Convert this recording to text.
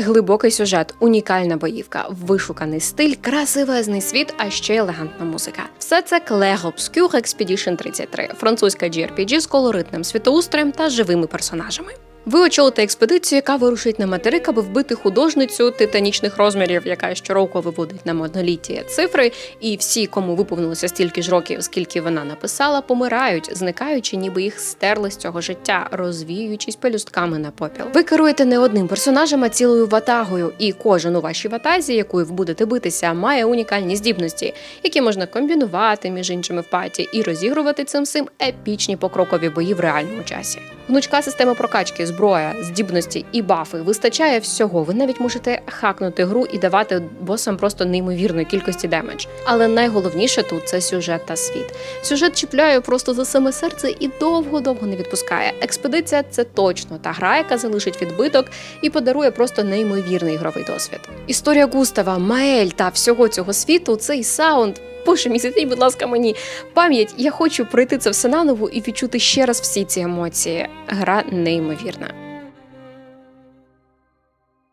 Глибокий сюжет, унікальна боївка, вишуканий стиль, красивезний світ, а ще елегантна музика. Все це Clair Obscur Expedition 33, французька GRPG з колоритним світоустроєм та живими персонажами. Ви очолите експедицію, яка вирушить на материк, аби вбити художницю титанічних розмірів, яка щороку виводить на моноліті цифри, і всі, кому виповнилося стільки ж років, скільки вона написала, помирають, зникаючи, ніби їх стерли з цього життя, розвіюючись пелюстками на попіл. Ви керуєте не одним персонажем, а цілою ватагою, і кожен у вашій ватазі, якою ви будете битися, має унікальні здібності, які можна комбінувати між іншими в паті і розігрувати цим всім епічні покрокові бої в реальному часі. Гнучка система прокачки, зброя, здібності і бафи вистачає всього. Ви навіть можете хакнути гру і давати босам просто неймовірної кількості демедж. Але найголовніше тут це сюжет та світ. Сюжет чіпляє просто за саме серце і довго-довго не відпускає. Експедиція це точно та гра, яка залишить відбиток і подарує просто неймовірний ігровий досвід. Історія Густава, Маель та всього цього світу, цей саунд. Боже мій, світліть, будь ласка, мені пам'ять. Я хочу пройти це все наново і відчути ще раз всі ці емоції. Гра неймовірна.